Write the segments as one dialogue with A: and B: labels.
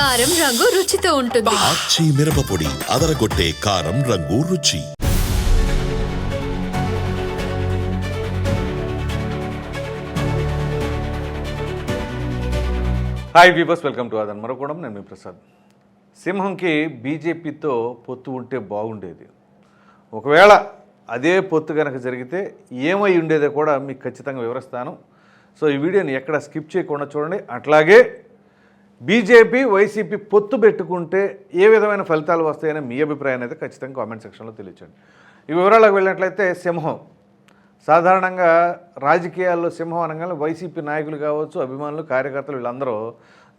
A: కారం రంగు రుచితో ఉంటుంది.
B: ఆచి మిరపపొడి అదరగొట్టే కారం రంగు రుచి.
C: హాయ్ వీబస్ వెల్కమ్ టు అదన్ మరొకడం నేను మీ ప్రసాద్. సింహంకి బీజేపీతో పొత్తు ఉంటే బాగుండేది. ఒకవేళ అదే పొత్తు కనుక జరిగితే ఏమై ఉండేదో కూడా మీకు ఖచ్చితంగా వివరిస్తాను. సో ఈ వీడియోని ఎక్కడ స్కిప్ చేయకుండా చూడండి. అట్లాగే బీజేపీ వైసీపీ పొత్తు పెట్టుకుంటే ఏ విధమైన ఫలితాలు వస్తాయనే మీ అభిప్రాయాన్ని అయితే ఖచ్చితంగా కామెంట్ సెక్షన్లో తెలియచండి ఈ వివరాలకు వెళ్ళినట్లయితే సింహం. సాధారణంగా రాజకీయాల్లో సింహం అనగానే వైసీపీ నాయకులు కావచ్చు అభిమానులు కార్యకర్తలు వీళ్ళందరూ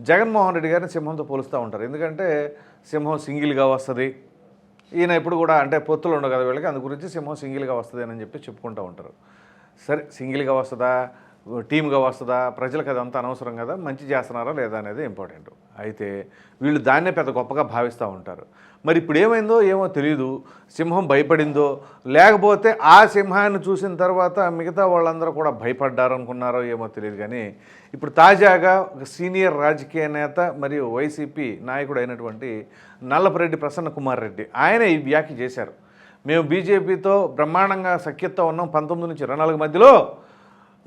C: జగన్మోహన్ రెడ్డి గారిని సింహంతో పోలుస్తూ ఉంటారు. ఎందుకంటే సింహం సింగిల్గా వస్తుంది. ఈయన ఇప్పుడు కూడా అంటే పొత్తులు ఉండవు కదా వీళ్ళకి అందు గురించి సింహం సింగిల్గా వస్తుంది అని చెప్పి చెప్పుకుంటూ ఉంటారు. సరే సింగిల్గా వస్తుందా? టీమ్గా వస్తుందా? ప్రజలకు అదంతా అనవసరం కదా? మంచి చేస్తున్నారా లేదా అనేది ఇంపార్టెంట్. అయితే వీళ్ళు దాన్నే పెద్ద గొప్పగా భావిస్తూ ఉంటారు. మరి ఇప్పుడు ఏమైందో ఏమో తెలియదు సింహం భయపడిందో? లేకపోతే ఆ సింహాన్ని చూసిన తర్వాత మిగతా వాళ్ళందరూ కూడా భయపడ్డారు అనుకున్నారో ఏమో తెలియదు కానీ ఇప్పుడు తాజాగా ఒక సీనియర్ రాజకీయ నేత మరియు వైసీపీ నాయకుడు అయినటువంటి నల్లపరెడ్డి ప్రసన్న కుమార్ రెడ్డి ఆయన ఈ వ్యాఖ్య చేశారు. మేము బీజేపీతో బ్రహ్మాండంగా సఖ్యత ఉన్నాం. పంతొమ్మిది నుంచి ఇరవై నాలుగు మధ్యలో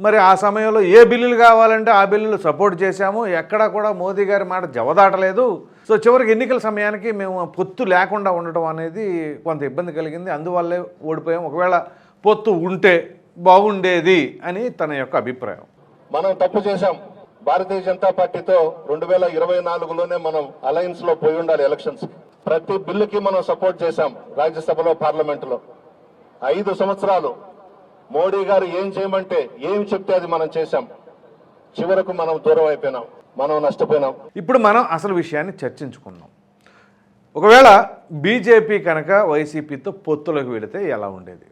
C: మరి ఆ సమయంలో ఏ బిల్లులు కావాలంటే ఆ బిల్లులు సపోర్ట్ చేశాము. ఎక్కడా కూడా మోదీ గారి మాట జవదాటలేదు. సో చివరికి ఎన్నికల సమయానికి మేము పొత్తు లేకుండా ఉండటం అనేది కొంత ఇబ్బంది కలిగింది. అందువల్లే ఓడిపోయాం. ఒకవేళ పొత్తు ఉంటే బాగుండేది అని తన యొక్క అభిప్రాయం.
D: మనం తప్పు చేశాం. భారతీయ జనతా పార్టీతో రెండు వేల ఇరవై నాలుగులోనే మనం అలయన్స్లో పోయి ఉండాలి ఎలక్షన్స్. ప్రతి బిల్లుకి మనం సపోర్ట్ చేశాం రాజ్యసభలో పార్లమెంట్లో ఐదు సంవత్సరాలు మోడీ గారు ఏం చేయమంటే ఏం చెప్తే అది మనం చేశాం. చివరకు మనం దూరం అయిపోయినాం. మనం నష్టపోయినాం.
C: ఇప్పుడు మనం అసలు విషయాన్ని చర్చించుకుందాం. ఒకవేళ బీజేపీ కనుక వైసీపీతో పొత్తులోకి వెళితే ఎలా ఉండేది?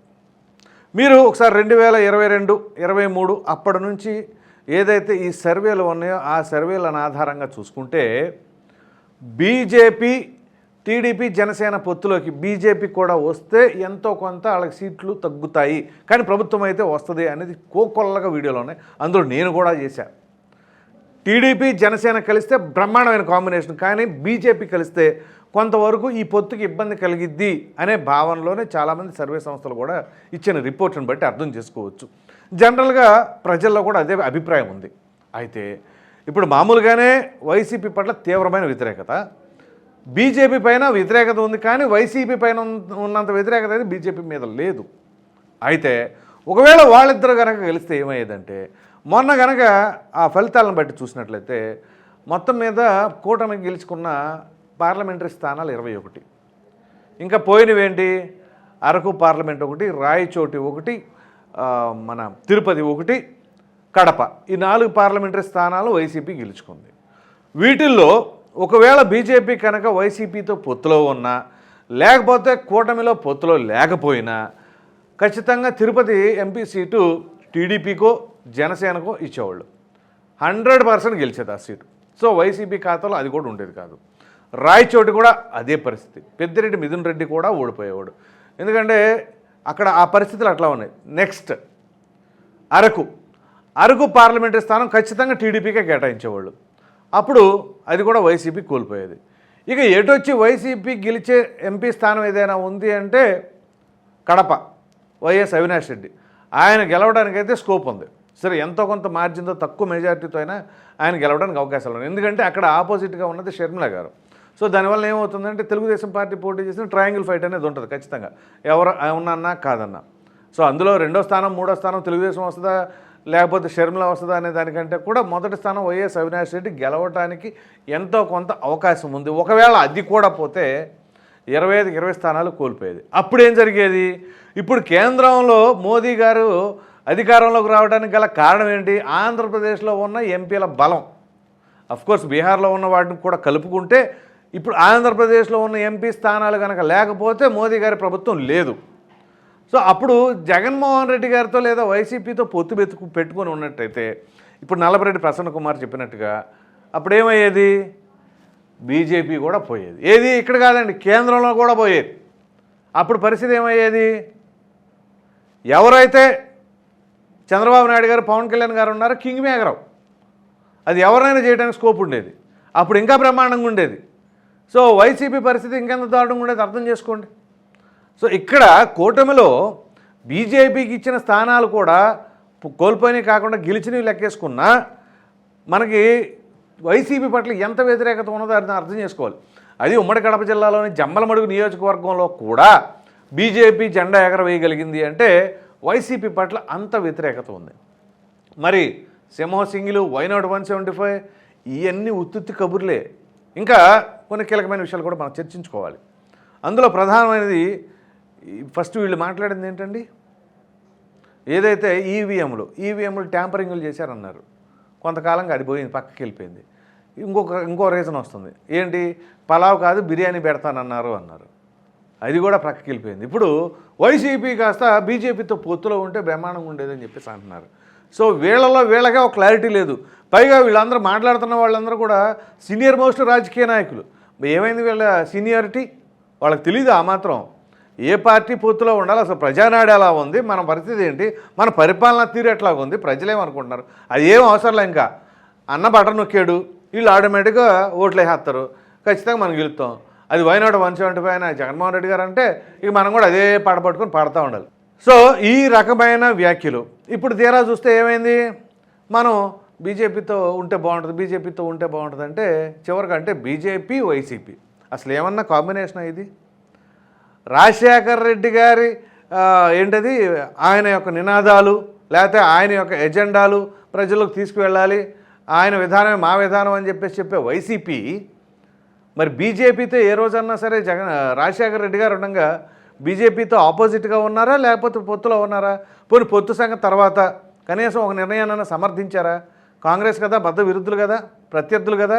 C: మీరు ఒకసారి రెండు వేల ఇరవై రెండు ఇరవై మూడు అప్పటి నుంచి ఏదైతే ఈ సర్వేలు ఉన్నాయో ఆ సర్వేలను ఆధారంగా చూసుకుంటే బీజేపీ టీడీపీ జనసేన పొత్తులోకి బీజేపీ కూడా వస్తే ఎంతో కొంత వాళ్ళకి సీట్లు తగ్గుతాయి. కానీ ప్రభుత్వం అయితే వస్తుంది అనేది కోకొల్లగా వీడియోలో ఉన్నాయి. అందులో నేను కూడా చేశాను టీడీపీ జనసేన కలిస్తే బ్రహ్మాండమైన కాంబినేషన్ కానీ బీజేపీ కలిస్తే కొంతవరకు ఈ పొత్తుకి ఇబ్బంది కలిగిద్ది అనే భావనలోనే చాలామంది సర్వే సంస్థలు కూడా ఇచ్చిన రిపోర్ట్ను బట్టి అర్థం చేసుకోవచ్చు. జనరల్గా ప్రజల్లో కూడా అదే అభిప్రాయం ఉంది. అయితే ఇప్పుడు మామూలుగానే వైసీపీ పట్ల తీవ్రమైన వ్యతిరేకత బీజేపీ పైన వ్యతిరేకత ఉంది కానీ వైసీపీ పైన ఉన్నంత వ్యతిరేకత అయితే బీజేపీ మీద లేదు. అయితే ఒకవేళ వాళ్ళిద్దరు కనుక గెలిస్తే ఏమయ్యేదంటే మొన్న కనుక ఆ ఫలితాలను బట్టి చూసినట్లయితే మొత్తం మీద కూటమి గెలుచుకున్న పార్లమెంటరీ స్థానాలు ఇరవై ఒకటి. ఇంకా పోయినవేంటి? అరకు పార్లమెంట్ ఒకటి రాయచోటి ఒకటి మన తిరుపతి ఒకటి కడప. ఈ నాలుగు పార్లమెంటరీ స్థానాలు వైసీపీ గెలుచుకుంది. వీటిల్లో ఒకవేళ బీజేపీ కనుక వైసీపీతో పొత్తులో ఉన్నా లేకపోతే కూటమిలో పొత్తులో లేకపోయినా ఖచ్చితంగా తిరుపతి ఎంపీ సీటు టీడీపీకో జనసేనకో ఇచ్చేవాళ్ళు. హండ్రెడ్ పర్సెంట్ గెలిచేది ఆ సీటు. సో వైసీపీ ఖాతాలో అది కూడా ఉండేది కాదు. రాయచోటి కూడా అదే పరిస్థితి. పెద్దిరెడ్డి మిథున్ రెడ్డి కూడా ఓడిపోయేవాడు. ఎందుకంటే అక్కడ ఆ పరిస్థితులు అట్లా ఉన్నాయి. నెక్స్ట్ అరకు. అరకు పార్లమెంటరీ స్థానం ఖచ్చితంగా టీడీపీకే కేటాయించేవాళ్ళు. అప్పుడు అది కూడా వైసీపీ కోల్పోయేది. ఇక ఎటొచ్చి వైసీపీ గెలిచే ఎంపీ స్థానం ఏదైనా ఉంది అంటే కడప వైఎస్ అవినాష్ రెడ్డి. ఆయన గెలవడానికైతే స్కోప్ ఉంది. సరే ఎంతో కొంత మార్జిన్తో తక్కువ మెజారిటీతో అయినా ఆయన గెలవడానికి అవకాశాలు ఉన్నాయి. ఎందుకంటే అక్కడ ఆపోజిట్గా ఉన్నది షర్మిల గారు. సో దానివల్ల ఏమవుతుందంటే తెలుగుదేశం పార్టీ పోటీ చేసిన ట్రయాంగిల్ ఫైట్ అనేది ఉంటుంది ఖచ్చితంగా. ఎవరు ఉన్నన్నా కాదన్నా. సో అందులో రెండో స్థానం మూడో స్థానం తెలుగుదేశం వస్తుందా? లేకపోతే షర్మిల వస్తుందా అనే దానికంటే కూడా మొదటి స్థానం వైఎస్ అవినాష్ రెడ్డి గెలవటానికి ఎంతో కొంత అవకాశం ఉంది. ఒకవేళ అది కూడా పోతే ఇరవై ఐదు ఇరవై స్థానాలు కోల్పోయేది. అప్పుడు ఏం జరిగేది? ఇప్పుడు కేంద్రంలో మోదీ గారు అధికారంలోకి రావడానికి గల కారణం ఏంటి? ఆంధ్రప్రదేశ్లో ఉన్న ఎంపీల బలం. అఫ్కోర్స్ బీహార్లో ఉన్న వాటిని కూడా కలుపుకుంటే ఇప్పుడు ఆంధ్రప్రదేశ్లో ఉన్న ఎంపీ స్థానాలు కనుక లేకపోతే మోదీ గారి ప్రభుత్వం లేదు. సో అప్పుడు జగన్మోహన్ రెడ్డి గారితో లేదా వైసీపీతో పొత్తు పెట్టుకు పెట్టుకొని ఉన్నట్టయితే ఇప్పుడు నల్లబరెడ్డి ప్రసన్న కుమార్ చెప్పినట్టుగా అప్పుడు ఏమయ్యేది బీజేపీ కూడా పోయేది. ఏది? ఇక్కడ కాదండి కేంద్రంలో కూడా పోయేది. అప్పుడు పరిస్థితి ఏమయ్యేది? ఎవరైతే చంద్రబాబు నాయుడు గారు పవన్ కళ్యాణ్ గారు ఉన్నారో కింగ్ మేకరావు అది ఎవరైనా చేయడానికి స్కోప్ ఉండేది. అప్పుడు ఇంకా బ్రహ్మాండంగా ఉండేది. సో వైసీపీ పరిస్థితి ఇంకెంత దారుణంగా ఉండేది? అర్థం చేసుకోండి. సో ఇక్కడ కూటమిలో బీజేపీకి ఇచ్చిన స్థానాలు కూడా కోల్పోయినవి కాకుండా గెలిచినవి లెక్కేసుకున్నా మనకి వైసీపీ పట్ల ఎంత వ్యతిరేకత ఉన్నదో అర్థం అర్థం చేసుకోవాలి. అది ఉమ్మడి కడప జిల్లాలోని జమ్మలమడుగు నియోజకవర్గంలో కూడా బీజేపీ జెండా ఎగరవేయగలిగింది అంటే వైసీపీ పట్ల అంత వ్యతిరేకత ఉంది. మరి సింహ సింగిలు వైనాడు వన్ సెవెంటీ ఫైవ్ ఇవన్నీ ఉత్తుత్తి కబుర్లే. ఇంకా కొన్ని కీలకమైన విషయాలు కూడా మనం చర్చించుకోవాలి. అందులో ప్రధానమైనది ఫస్ట్ వీళ్ళు మాట్లాడింది ఏంటండి? ఏదైతే ఈవీఎంలు ఈవీఎంలు ట్యాంపరింగ్లు చేశారన్నారు. కొంతకాలంగా అది పోయింది పక్కకి వెళ్ళిపోయింది. ఇంకొక ఇంకో రీజన్ వస్తుంది. ఏంటి? పలావ్ కాదు బిర్యానీ పెడతానన్నారు అన్నారు. అది కూడా పక్కకి వెళ్ళిపోయింది. ఇప్పుడు వైసీపీ కాస్త బీజేపీతో పొత్తులో ఉంటే బ్రహ్మాండంగా ఉండేదని చెప్పేసి అంటున్నారు. సో వీళ్ళలో వీళ్ళగా ఒక క్లారిటీ లేదు. పైగా వీళ్ళందరూ మాట్లాడుతున్న వాళ్ళందరూ కూడా సీనియర్ మోస్ట్ రాజకీయ నాయకులు. ఏమైంది వీళ్ళ సీనియారిటీ? వాళ్ళకి తెలియదు ఆ మాత్రం? ఏ పార్టీ పొత్తులో ఉండాలి? అసలు ప్రజానాడు ఎలా ఉంది? మన పరిస్థితి ఏంటి? మన పరిపాలన తీరు ఎట్లా ఉంది ప్రజలేమనుకుంటున్నారు అది ఏం అవసరంలే ఇంకా. అన్న బటన్ నొక్కాడు. వీళ్ళు ఆటోమేటిక్గా ఓట్లు వేసేస్తారు. ఖచ్చితంగా మనం గెలుస్తాం. అది వైనాడు వన్ సెవెంటీ ఫైవ్ అయినా జగన్మోహన్ రెడ్డి గారు అంటే ఇక మనం కూడా అదే పాట పట్టుకొని పాడుతూ ఉండాలి. సో ఈ రకమైన వ్యాఖ్యలు. ఇప్పుడు తీరా చూస్తే ఏమైంది? మనం బీజేపీతో ఉంటే బాగుంటుంది బీజేపీతో ఉంటే బాగుంటుంది అంటే చివరికి అంటే బీజేపీ వైసీపీ. అసలు ఏమన్నా కాంబినేషన్ ఇది? రాజశేఖర్ రెడ్డి గారి ఏంటది? ఆయన యొక్క నినాదాలు లేకపోతే ఆయన యొక్క ఎజెండాలు ప్రజలకు తీసుకువెళ్ళాలి ఆయన విధానమే మా విధానం అని చెప్పేసి చెప్పే వైసీపీ మరి బీజేపీతో ఏ రోజన్నా సరే జగన్ రాజశేఖర రెడ్డి గారు ఉండగా బీజేపీతో ఆపోజిట్గా ఉన్నారా లేకపోతే పొత్తులో ఉన్నారా? పోనీ పొత్తు సంఘం తర్వాత. కనీసం ఒక నిర్ణయాన్ని సమర్థించారా? కాంగ్రెస్ కదా బద్ద విరుద్ధులు కదా ప్రత్యర్థులు కదా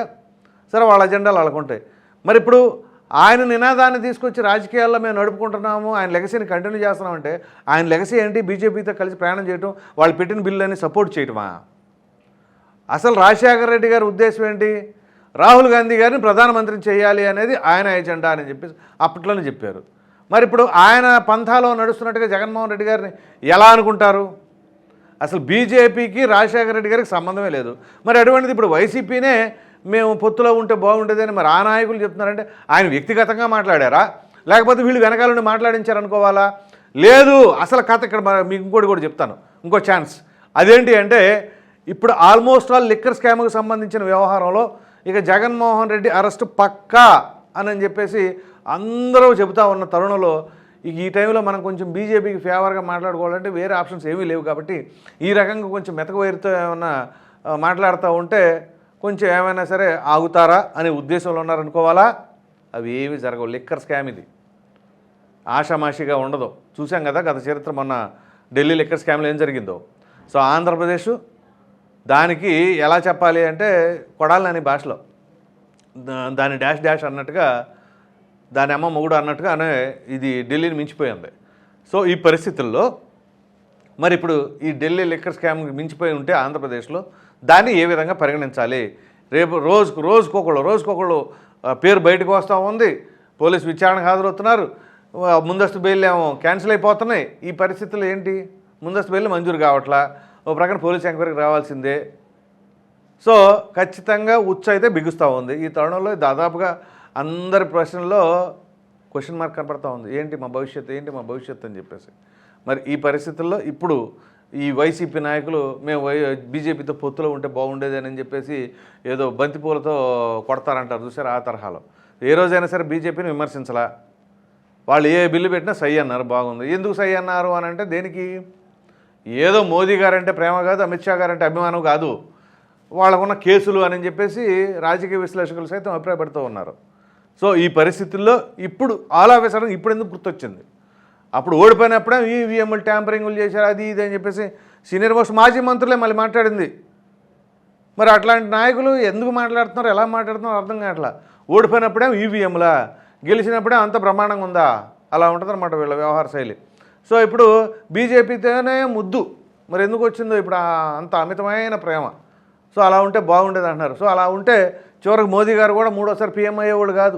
C: సరే వాళ్ళ అజెండాలు వాళ్ళకుంటాయి. మరి ఇప్పుడు ఆయన నినాదాన్ని తీసుకొచ్చి రాజకీయాల్లో మేము నడుపుకుంటున్నాము ఆయన లెగసీని కంటిన్యూ చేస్తున్నామంటే ఆయన లెగసీ ఏంటి? బీజేపీతో కలిసి ప్రయాణం చేయటం వాళ్ళు పెట్టిన బిల్లుని సపోర్ట్ చేయటమా? అసలు రాజశేఖర రెడ్డి గారి ఉద్దేశం ఏంటి? రాహుల్ గాంధీ గారిని ప్రధానమంత్రిని చేయాలి అనేది ఆయన ఎజెండా అని చెప్పేసి అప్పట్లోనే చెప్పారు. మరి ఇప్పుడు ఆయన పంథాలో నడుస్తున్నట్టుగా జగన్మోహన్ రెడ్డి గారిని ఎలా అనుకుంటారు? అసలు బీజేపీకి రాజశేఖర రెడ్డి గారికి సంబంధమే లేదు. మరి అటువంటిది ఇప్పుడు వైసీపీనే మేము పొత్తులో ఉంటే బాగుండేదని మరి ఆ నాయకులు చెప్తున్నారంటే ఆయన వ్యక్తిగతంగా మాట్లాడారా? లేకపోతే వీళ్ళు వెనకాల నుండి మాట్లాడించారనుకోవాలా? లేదు అసలు కథ ఇక్కడ మీకు ఇంకోటి కూడా చెప్తాను. ఇంకో ఛాన్స్. అదేంటి అంటే ఇప్పుడు ఆల్మోస్ట్ ఆల్ లిక్కర్ స్కామ్కి సంబంధించిన వ్యవహారంలో ఇక జగన్మోహన్ రెడ్డి అరెస్ట్ పక్కా అని చెప్పేసి అందరూ చెబుతా ఉన్న తరుణంలో ఇక ఈ టైంలో మనం కొంచెం బీజేపీకి ఫేవర్గా మాట్లాడుకోవాలంటే వేరే ఆప్షన్స్ ఏమీ లేవు కాబట్టి ఈ రకంగా కొంచెం మెతక వైరుతో ఏమన్నా మాట్లాడుతూ ఉంటే కొంచెం ఏమైనా సరే ఆగుతారా అనే ఉద్దేశంలో ఉన్నారనుకోవాలా? అవి ఏమీ జరగవు. లిక్కర్ స్కామ్ ఇది. ఆషామాషిగా ఉండదు. చూసాం కదా గత చరిత్ర మొన్న ఢిల్లీ లిక్కర్ స్కామ్లో ఏం జరిగిందో. సో ఆంధ్రప్రదేశ్ దానికి ఎలా చెప్పాలి అంటే కొడాలని భాషలో. దా- దాని డాష్ డాష్ అన్నట్టుగా దాని అమ్మ మొగుడు అన్నట్టుగా అనే ఇది ఢిల్లీని మించిపోయింది. సో ఈ పరిస్థితుల్లో మరి ఇప్పుడు ఈ ఢిల్లీ లిక్కర్ స్కామ్కి మించిపోయి ఉంటే ఆంధ్రప్రదేశ్లో దాన్ని ఏ విధంగా పరిగణించాలి? రేపు రోజుకు రోజుకొకళ్ళు రోజుకొకళ్ళు పేరు బయటకు వస్తూ ఉంది. పోలీసు విచారణకు హాజరవుతున్నారు. ముందస్తు బెయిల్ ఏమో క్యాన్సిల్ అయిపోతున్నాయి. ఈ పరిస్థితులు ఏంటి? ముందస్తు బెయిల్ మంజూరు కావట్లా? ఓ ప్రకారం పోలీస్ ఎంక్వైరీకి రావాల్సిందే. సో ఖచ్చితంగా ఉచ్చు అయితే బిగుస్తూ ఉంది. ఈ తరుణంలో దాదాపుగా అందరి ప్రశ్నల్లో క్వశ్చన్ మార్క్ కనపడతా ఉంది. ఏంటి మా భవిష్యత్తు? ఏంటి మా భవిష్యత్తు అని చెప్పేసి. మరి ఈ పరిస్థితుల్లో ఇప్పుడు ఈ వైసీపీ నాయకులు మేము వై బీజేపీతో పొత్తులో ఉంటే బాగుండేది అని చెప్పేసి ఏదో బంతిపూలతో కొడతారంటారు చూసారు ఆ తరహాలో. ఏ రోజైనా సరే బీజేపీని విమర్శించలా. వాళ్ళు ఏ బిల్లు పెట్టినా సై అన్నారు బాగుంది. ఎందుకు సై అన్నారు అని అంటే దేనికి? ఏదో మోదీ గారంటే ప్రేమ కాదు అమిత్ షా గారంటే అభిమానం కాదు. వాళ్ళకున్న కేసులు అని చెప్పేసి రాజకీయ విశ్లేషకులు సైతం అభిప్రాయపడుతూ ఉన్నారు. సో ఈ పరిస్థితుల్లో ఇప్పుడు ఆలా ఆఫ్ ఇప్పుడు ఎందుకు గుర్తొచ్చింది? అప్పుడు ఓడిపోయినప్పుడే ఈవీఎంలు ట్యాంపరింగ్లు చేశారు అది ఇది అని చెప్పేసి సీనియర్ మోస్ట్ మాజీ మంత్రులే మళ్ళీ మాట్లాడింది. మరి అట్లాంటి నాయకులు ఎందుకు మాట్లాడుతున్నారు ఎలా మాట్లాడుతున్నారు అర్థం కావట్లా. ఓడిపోయినప్పుడే ఈవీఎంలా గెలిచినప్పుడే అంత బ్రహ్మాండంగా ఉందా అలా ఉంటుందన్నమాట వీళ్ళ వ్యవహార శైలి. సో ఇప్పుడు బీజేపీతోనే ముద్దు. మరి ఎందుకు వచ్చిందో ఇప్పుడు అంత అమితమైన ప్రేమ. సో అలా ఉంటే బాగుండేది అంటున్నారు. సో అలా ఉంటే చివరికి మోదీ గారు కూడా మూడోసారి పీఎం అయ్యేవాడు కాదు.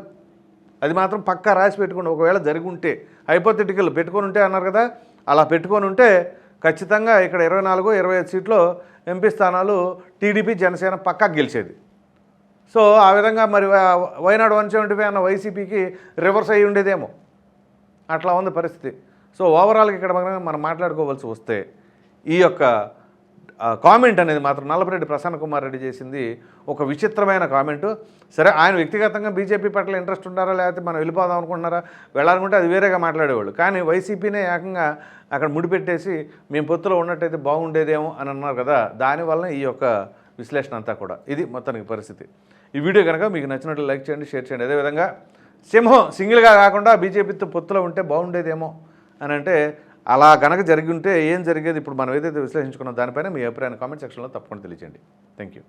C: అది మాత్రం పక్కా రాసి పెట్టుకోండి. ఒకవేళ జరిగి ఉంటే హైపోథెటికల్ పెట్టుకొని ఉంటే అన్నారు కదా అలా పెట్టుకొని ఉంటే ఖచ్చితంగా ఇక్కడ ఇరవై నాలుగు ఇరవై ఐదు సీట్లో ఎంపీ స్థానాలు టీడీపీ జనసేన పక్కా గెలిచేది. సో ఆ విధంగా మరి వైనాడు వన్ సెవెంటీ ఫైవ్ అన్న వైసీపీకి రివర్స్ అయ్యి ఉండేదేమో. అట్లా ఉంది పరిస్థితి. సో ఓవరాల్గా ఇక్కడ మనం మాట్లాడుకోవాల్సి వస్తే ఈ యొక్క కామెంట్ అనేది మాత్రం నల్లపరెడ్డి ప్రసన్న కుమార్ రెడ్డి చేసింది ఒక విచిత్రమైన కామెంటు. సరే ఆయన వ్యక్తిగతంగా బీజేపీ పట్ల ఇంట్రెస్ట్ ఉన్నారా లేకపోతే మనం వెళ్ళిపోదాం అనుకుంటున్నారా వెళ్ళాలనుకుంటే అది వేరేగా మాట్లాడేవాళ్ళు. కానీ వైసీపీనే ఏకంగా అక్కడ ముడిపెట్టేసి మేము పొత్తులో ఉన్నట్టయితే బాగుండేదేమో అని అన్నారు కదా దానివల్ల ఈ యొక్క విశ్లేషణ అంతా కూడా. ఇది మొత్తానికి పరిస్థితి. ఈ వీడియో కనుక మీకు నచ్చినట్లు లైక్ చేయండి షేర్ చేయండి. అదేవిధంగా సింహం సింగిల్గా కాకుండా బీజేపీతో పొత్తులో ఉంటే బాగుండేదేమో అని అంటే అలా గనక జరిగి ఉంటే ఏం జరిగేది? ఇప్పుడు మనం ఏదైతే విశ్లేషించుకున్నాం దానిపైన మీ అభిప్రాయాన్ని కామెంట్ సెక్షన్లో తప్పకుండా తెలియజేయండి. Thank you